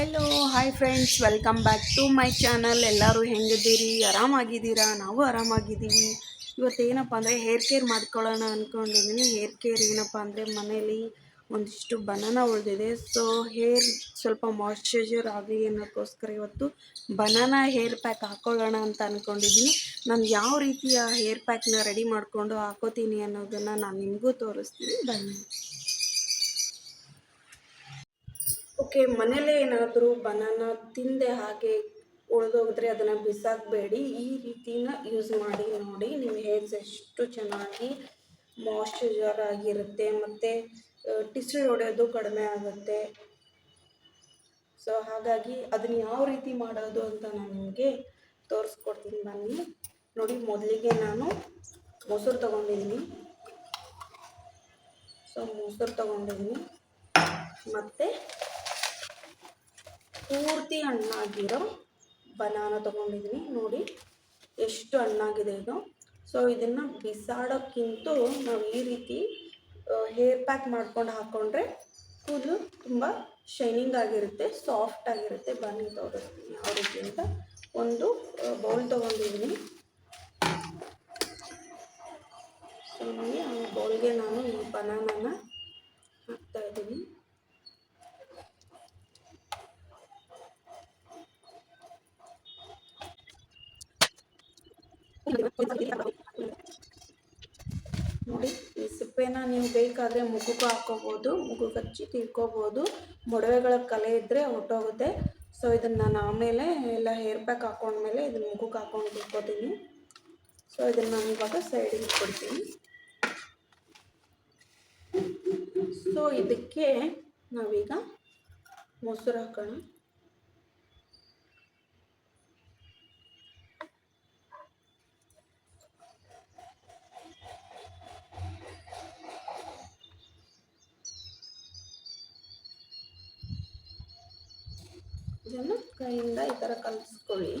Hello hi friends welcome back to my channel ಎಲ್ಲರೂ ಹೆಂಗಿದ್ದೀರಿ? ಆರಾಮಾಗಿದ್ದೀರಾ? ನಾವು ಆರಾಮಾಗಿದ್ದೀವಿ. ಇವತ್ತೇನಪ್ಪ ಅಂದರೆ ಹೇರ್ ಕೇರ್ ಮಾಡ್ಕೊಳ್ಳೋಣ ಅಂದ್ಕೊಂಡಿದ್ದೀನಿ ಹೇರ್ ಕೇರ್ ಏನಪ್ಪ ಅಂದರೆ ಮನೇಲಿ ಒಂದಿಷ್ಟು ಬನಾನ ಉಳಿದಿದೆ. ಸೊ ಹೇರ್ ಸ್ವಲ್ಪ ಮಾಯ್ಶ್ಚರೈಸರ್ ಆಗಲಿ ಅನ್ನೋಕ್ಕೋಸ್ಕರ ಇವತ್ತು ಬನಾನಾ ಹೇರ್ ಪ್ಯಾಕ್ ಹಾಕ್ಕೊಳ್ಳೋಣ ಅಂತ ಅಂದ್ಕೊಂಡಿದ್ದೀನಿ ನಾನು ಯಾವ ರೀತಿಯ ಹೇರ್ ಪ್ಯಾಕ್ನ ರೆಡಿ ಮಾಡಿಕೊಂಡು ಹಾಕೋತೀನಿ ಅನ್ನೋದನ್ನು ನಾನು ನಿಮಗೂ ತೋರಿಸ್ತೀನಿ. ಬನ್ನಿ. ಓಕೆ ಮನೇಲೇ ಏನಾದರೂ ಬನಾನ ತಿಂದೆ ಹಾಗೆ ಉಳಿದೋಗಿದ್ರೆ ಅದನ್ನು ಬಿಸಾಕಬೇಡಿ. ಈ ರೀತಿನ ಯೂಸ್ ಮಾಡಿ ನೋಡಿ, ನಿಮ್ಮ ಹೇರ್ಸ್ ಎಷ್ಟು ಚೆನ್ನಾಗಿ ಮಾಯ್ಶ್ಚರೈಸರ್ ಆಗಿರುತ್ತೆ ಮತ್ತು ಟಿಸ್ಟ್ರಿ ಹೊಡೆಯೋದು ಕಡಿಮೆ ಆಗುತ್ತೆ. ಸೊ ಹಾಗಾಗಿ ಅದನ್ನ ಯಾವ ರೀತಿ ಮಾಡೋದು ಅಂತ ನಾನು ನಿಮಗೆ ತೋರಿಸ್ಕೊಡ್ತೀನಿ ಬನ್ನಿ. ನೋಡಿ, ಮೊದಲಿಗೆ ನಾನು ಮೊಸರು ತೊಗೊಂಡಿದ್ದೀನಿ. ಸೊ ಮೊಸರು ತೊಗೊಂಡಿದ್ದೀನಿ. ಮತ್ತು ಪೂರ್ತಿ ಹಣ್ಣಾಗಿರೋ ಬನಾನ ತೊಗೊಂಡಿದ್ದೀನಿ. ನೋಡಿ, ಎಷ್ಟು ಹಣ್ಣಾಗಿದೆ ಇದು. ಸೊ ಇದನ್ನು ಬಿಸಾಡೋಕ್ಕಿಂತ ನಾವು ಈ ರೀತಿ ಹೇರ್ ಪ್ಯಾಕ್ ಮಾಡ್ಕೊಂಡು ಹಾಕ್ಕೊಂಡ್ರೆ ಕೂದಲು ತುಂಬ ಶೈನಿಂಗ್ ಆಗಿರುತ್ತೆ ಸಾಫ್ಟ್ ಆಗಿರುತ್ತೆ. ಬನ್ನಿ ತೋರಿಸ್ತೀನಿ ಯಾವ ರೀತಿ ಅಂತ. ಒಂದು ಬೌಲ್ ತೊಗೊಂಡಿದ್ದೀನಿ. ಸೊ ನೋಡಿ, ಆ ಬೌಲ್ಗೆ ನಾನು ಈ ಬನಾನನ ಹಾಕ್ತಾ ಇದ್ದೀನಿ ನೋಡಿ, ಈ ಸಿಪ್ಪೆನ ನೀವು ಬೇಕಾದರೆ ಮುಖಕ್ಕೂ ಹಾಕೋಬೋದು ಮುಗು ಹಚ್ಚಿ ತಿಳ್ಕೊಬೋದು. ಮೊಡವೆಗಳ ಕಲೆ ಇದ್ದರೆ ಹೊಟ್ಟೋಗುತ್ತೆ ಸೊ ಇದನ್ನು ನಾನು ಆಮೇಲೆ ಎಲ್ಲ ಹೇರ್ ಪ್ಯಾಕ್ ಹಾಕೊಂಡ್ಮೇಲೆ ಇದನ್ನು ಮುಖಕ್ಕೆ ಹಾಕೊಂಡು ತಿಳ್ಕೊತೀನಿ ಸೊ ಇದನ್ನು ನಾನು ಇವಾಗ ಸೈಡಿಗೆ ಕೊಡ್ತೀನಿ. ಸೊ ಇದಕ್ಕೆ ನಾವೀಗ ಮೊಸರು ಹಾಕೋಣ. ಇದನ್ನು ಕೈಯಿಂದ ಈ ಥರ ಕಲಿಸ್ಕೊಳ್ಳಿ.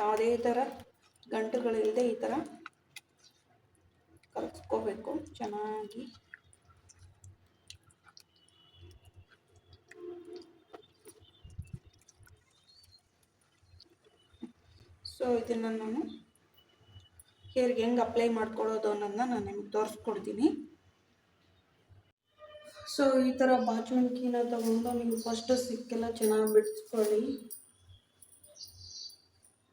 ಯಾವುದೇ ಥರ ಗಂಟುಗಳಿಲ್ಲದೆ ಈ ಥರ ಕಲಿಸ್ಕೋಬೇಕು. ಚೆನ್ನಾಗಿ. ಸೊ ಇದನ್ನು ನಾನು ಹೇರ್ಗೆ ಹೆಂಗೆ ಅಪ್ಲೈ ಮಾಡ್ಕೊಳ್ಳೋದು ಅನ್ನೋದನ್ನ ನಾನು ನಿಮ್ಗೆ ತೋರಿಸ್ಕೊಡ್ತೀನಿ. ಸೊ ಈ ಥರ ಬಾಚುಣಿಕಿನ ತಗೊಂಡು ನೀವು ಫಸ್ಟು ಸಿಕ್ಕೆಲ್ಲ ಚೆನ್ನಾಗಿ ಬಿಡಿಸ್ಕೊಳ್ಳಿ.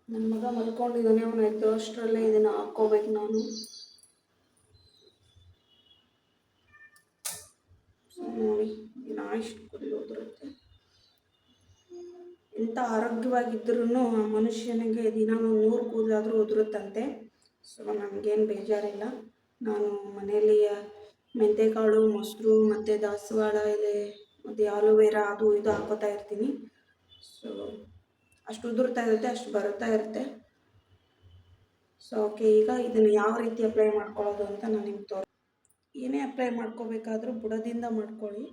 ನನ್ನ ಮಗ ಮಲ್ಕೊಂಡಿದ್ದಾನೆ ಅವನು ಎದ್ದು ಅಷ್ಟರಲ್ಲೇ ಇದನ್ನು ಹಾಕ್ಕೋಬೇಕು ನಾನು. ನೋಡಿ ದಿನ ಇಷ್ಟು ಕೂದಲು ಉದುರುತ್ತೆ ಎಂಥ ಆರೋಗ್ಯವಾಗಿದ್ದರೂ ಮನುಷ್ಯನಿಗೆ ದಿನ ಒಂದು ನೂರು ಕೂದಲಾದರೂ ಉದುರುತ್ತಂತೆ. ಸೊ ನಮಗೇನು ಬೇಜಾರಿಲ್ಲ. ನಾನು ಮನೆಯಲ್ಲಿ ಮೆಂತೆಕಾಳು, ಮೊಸರು, ಮತ್ತು ದಾಸವಾಳ ಇದೆ ಮತ್ತು ಆಲೋವೆರಾ ಅದು ಇದು ಹಾಕೋತಾ ಇರ್ತೀನಿ. ಸೊ ಅಷ್ಟು ಉದುರ್ತಾ ಇರುತ್ತೆ, ಅಷ್ಟು ಬರುತ್ತಾ ಇರುತ್ತೆ. ಸೊ ಓಕೆ ಈಗ ಇದನ್ನು ಯಾವ ರೀತಿ ಅಪ್ಲೈ ಮಾಡ್ಕೊಳ್ಳೋದು ಅಂತ ನಾನು ನಿಮ್ಗೆ ತೋರಿಸ್ತೀನಿ. ಏನೇ ಅಪ್ಲೈ ಮಾಡ್ಕೋಬೇಕಾದ್ರೂ ಬುಡದಿಂದ ಮಾಡ್ಕೊಳ್ಳಿ.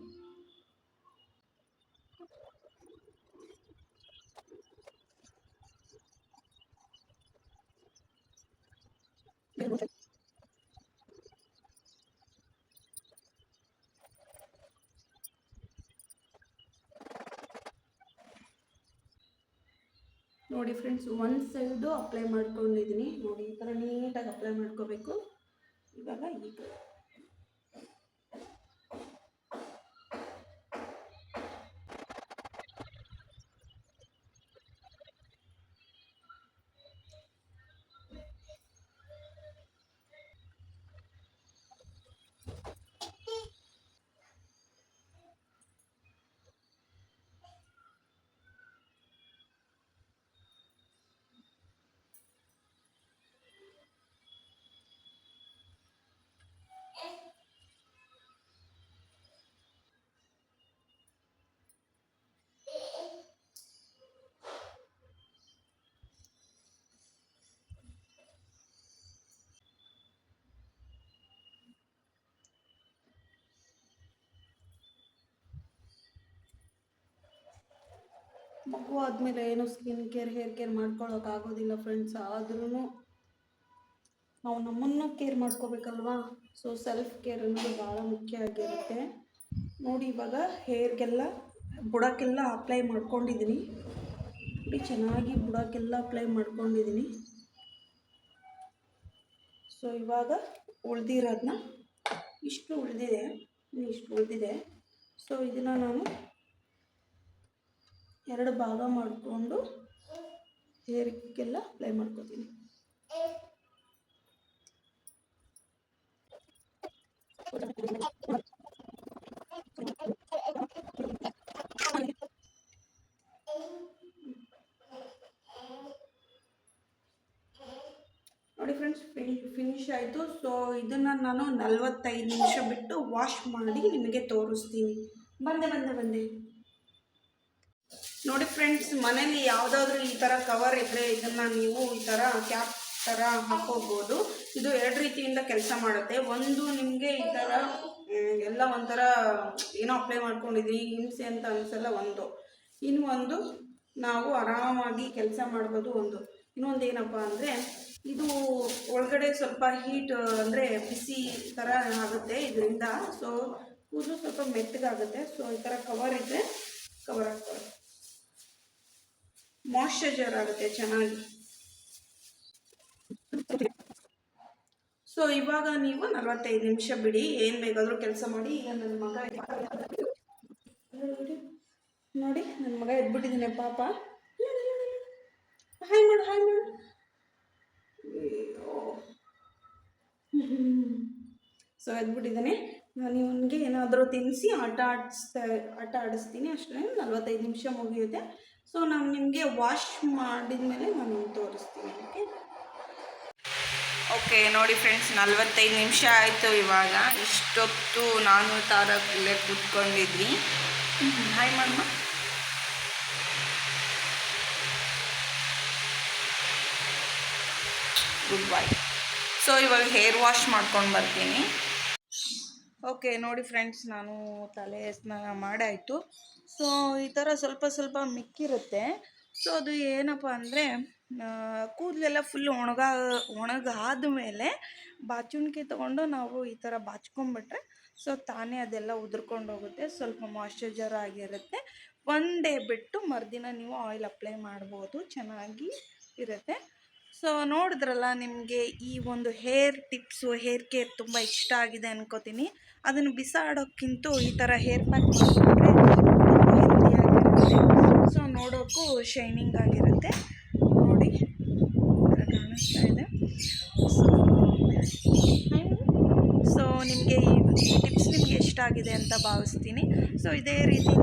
ನೋಡಿ ಫ್ರೆಂಡ್ಸ್ ಒಂದು ಸೈಡು ಅಪ್ಲೈ ಮಾಡ್ಕೊಂಡಿದ್ದೀನಿ ನೋಡಿ ಈ ಥರ ನೀಟಾಗಿ ಅಪ್ಲೈ ಮಾಡ್ಕೋಬೇಕು. ಇವಾಗ ಈಗ ಮಗು ಆದಮೇಲೆ ಏನು ಸ್ಕಿನ್ ಕೇರ್ ಹೇರ್ ಕೇರ್ ಮಾಡ್ಕೊಳ್ಳೋಕ್ಕಾಗೋದಿಲ್ಲ ಫ್ರೆಂಡ್ಸ್ ಆದ್ರೂ ನಾವು ನಮ್ಮನ್ನು ಕೇರ್ ಮಾಡ್ಕೋಬೇಕಲ್ವಾ? ಸೊ ಸೆಲ್ಫ್ ಕೇರ್ ಅನ್ನೋದು ಭಾಳ ಮುಖ್ಯ ಆಗಿರುತ್ತೆ. ನೋಡಿ, ಇವಾಗ ಹೇರ್ಗೆಲ್ಲ ಬುಡಕ್ಕೆಲ್ಲ ಅಪ್ಲೈ ಮಾಡ್ಕೊಂಡಿದ್ದೀನಿ ನೋಡಿ, ಚೆನ್ನಾಗಿ ಬುಡಕ್ಕೆಲ್ಲ ಅಪ್ಲೈ ಮಾಡ್ಕೊಂಡಿದ್ದೀನಿ ಸೊ ಇವಾಗ ಉಳ್ದಿರೋದನ್ನ ಇಷ್ಟು ಉಳಿದಿದೆ ಇಷ್ಟು ಉಳಿದಿದೆ. ಸೊ ಇದನ್ನು ನಾನು ಎರಡು ಭಾಗ ಮಾಡಿಕೊಂಡು ಹೇರಿಗೆಲ್ಲ ಅಪ್ಲೈ ಮಾಡ್ಕೋತೀನಿ. ನೋಡಿ ಫ್ರೆಂಡ್ಸ್ ಫಿನಿಶ್ ಆಯಿತು. ಸೊ ಇದನ್ನು ನಾನು ನಲವತ್ತೈದು ನಿಮಿಷ ಬಿಟ್ಟು ವಾಶ್ ಮಾಡಿ ನಿಮಗೆ ತೋರಿಸ್ತೀನಿ. ಬಂದೆ ಬಂದೆ ಬಂದೆ. ನೋಡಿ ಫ್ರೆಂಡ್ಸ್ ಮನೇಲಿ ಯಾವುದಾದ್ರೂ ಈ ಥರ ಕವರ್ ಇದ್ದರೆ ಇದನ್ನು ನೀವು ಈ ಥರ ಕ್ಯಾಪ್ ಥರ ಹಾಕೋಬೋದು. ಇದು ಎರಡು ರೀತಿಯಿಂದ ಕೆಲಸ ಮಾಡುತ್ತೆ. ಒಂದು ನಿಮಗೆ ಈ ಥರ ಎಲ್ಲ ಒಂಥರ ಏನೋ ಅಪ್ಲೈ ಮಾಡ್ಕೊಂಡಿದ್ದೀನಿ ಹಿಂಸೆ ಅಂತ ಅನಿಸಲ್ಲ, ಒಂದು. ಇನ್ನು ಒಂದು, ನಾವು ಆರಾಮಾಗಿ ಕೆಲಸ ಮಾಡ್ಬೋದು ಒಂದು. ಇನ್ನೊಂದು ಏನಪ್ಪ ಅಂದರೆ, ಇದು ಒಳಗಡೆ ಸ್ವಲ್ಪ ಹೀಟ್ ಅಂದರೆ ಬಿಸಿ ಥರ ಆಗುತ್ತೆ ಇದರಿಂದ. ಸೊ ಕೂದಲು ಸ್ವಲ್ಪ ಮೆತ್ತಗಾಗುತ್ತೆ. ಸೊ ಈ ಥರ ಕವರ್ ಇದ್ದರೆ ಕವರ್ ಆಗ್ತದೆ. ಮಾಯ್ಶ್ಚರೈಸರ್ ಆಗುತ್ತೆ ಚೆನ್ನಾಗಿ. ಸೊ ಇವಾಗ ನೀವು ನಲವತ್ತೈದು ನಿಮಿಷ ಬಿಡಿ ಏನು ಬೇಕಾದರೂ ಕೆಲಸ ಮಾಡಿ ಈಗ ನನ್ನ ಮಗ ನೋಡಿ, ನನ್ನ ಮಗ ಎದ್ಬಿಟ್ಟಿದ್ದಾನೆ ಪಾಪ. ಹಾಯ್ ಮಾಡು ಹಾಯ್ ಮಾಡು ಸೊ ಎದ್ಬಿಟ್ಟಿದ್ದಾನೆ. ನಾನು ಇವನಿಗೆ ಏನಾದರೂ ತಿನ್ನಿಸಿ ಆಟ ಆಡಿಸ್ತಾ ಆಟ ಆಡಿಸ್ತೀನಿ. ಅಷ್ಟೇ ನಲ್ವತ್ತೈದು ನಿಮಿಷ ಮುಗಿಯುತ್ತೆ. ಸೊ ನಾನು ನಿಮಗೆ ವಾಶ್ ಮಾಡಿದ ಮೇಲೆ ನಾನು ತೋರಿಸ್ತೀನಿ ಓಕೆ ಓಕೆ ನೋಡಿ ಫ್ರೆಂಡ್ಸ್ ನಲ್ವತ್ತೈದು ನಿಮಿಷ ಆಯಿತು ಇವಾಗ. ಇಷ್ಟೊತ್ತು ನಾನು ತಾರಲ್ಲೇ ಕೂತ್ಕೊಂಡಿದ್ವಿ. ಹಾಯ್ ಮಾಡಮ್ಮ ಗುಡ್ ಬಾಯ್ ಸೊ ಇವಾಗ ಹೇರ್ ವಾಶ್ ಮಾಡ್ಕೊಂಡು ಬರ್ತೀನಿ. ಓಕೆ, ನೋಡಿ ಫ್ರೆಂಡ್ಸ್, ನಾನು ತಲೆ ಸ್ನಾನ ಮಾಡಾಯಿತು. ಸೊ ಈ ಥರ ಸ್ವಲ್ಪ ಸ್ವಲ್ಪ ಮಿಕ್ಕಿರುತ್ತೆ. ಸೊ ಅದು ಏನಪ್ಪ ಅಂದರೆ ಕೂದಲೆಲ್ಲ ಫುಲ್ ಒಣಗ, ಒಣಗಾದ ಮೇಲೆ ಬಾಚುಣಿಕೆ ತೊಗೊಂಡು ನಾವು ಈ ಥರ ಬಾಚ್ಕೊಂಬಿಟ್ರೆ ಸೊ ತಾನೇ ಅದೆಲ್ಲ ಉದುರ್ಕೊಂಡು ಹೋಗುತ್ತೆ. ಸ್ವಲ್ಪ ಮಾಯ್ಶ್ಚರೈಸರ್ ಆಗಿರುತ್ತೆ. ಒನ್ ಡೇ ಬಿಟ್ಟು ಮರುದಿನ ನೀವು ಆಯಿಲ್ ಅಪ್ಲೈ ಮಾಡ್ಬೋದು. ಚೆನ್ನಾಗಿ ಇರುತ್ತೆ. ಸೊ ನೋಡಿದ್ರಲ್ಲ, ನಿಮಗೆ ಈ ಒಂದು ಹೇರ್ ಟಿಪ್ಸು ಹೇರ್ ಕೇರ್ ತುಂಬ ಇಷ್ಟ ಆಗಿದೆ ಅನ್ಕೋತೀನಿ. ಅದನ್ನು ಬಿಸಾಡೋಕ್ಕಿಂತ ಈ ಥರ ಹೇರ್ ಪ್ಯಾಕ್ ಹೆಲ್ದಿಯಾಗಿರುತ್ತೆ ಸೊ ನೋಡೋಕ್ಕೂ ಶೈನಿಂಗ್ ಆಗಿರುತ್ತೆ. ನೋಡಿ ಕಾಣಿಸ್ತಾ ಇದೆ. ಸೊ ನಿಮಗೆ ಈ ಟಿಪ್ಸ್ ನಿಮಗೆ ಇಷ್ಟ ಆಗಿದೆ ಅಂತ ಭಾವಿಸ್ತೀನಿ. ಸೊ ಇದೇ ರೀತಿ